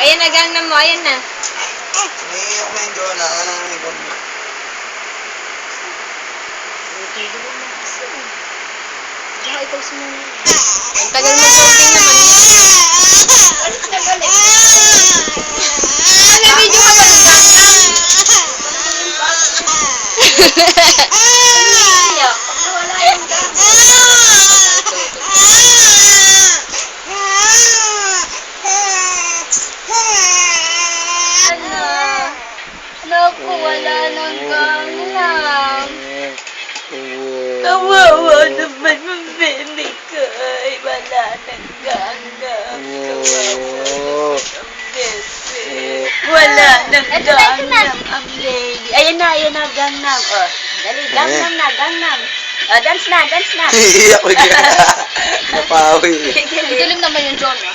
Ayan na, gang na mo. Ayan na. Naiiyak na yung Jonah. Anong uniform niya? Kaya ikaw sumunod. Ang tagal mo shopping naman. Alis na balik. Ah, na-video ka pa ng bata. Ano? Naku, wala nang gangnam. Kawawa naman ang baby ko. Ay, wala nang gangnam. Kawawa ang. Wala nang gangnam ang baby. Ayan na, ayan na, gangnam. Oh, dali, gangnam na, gangnam. Oh, dance na, dance na. Naiiyak ko dyan. Napawi. Galing naman yung John, ah.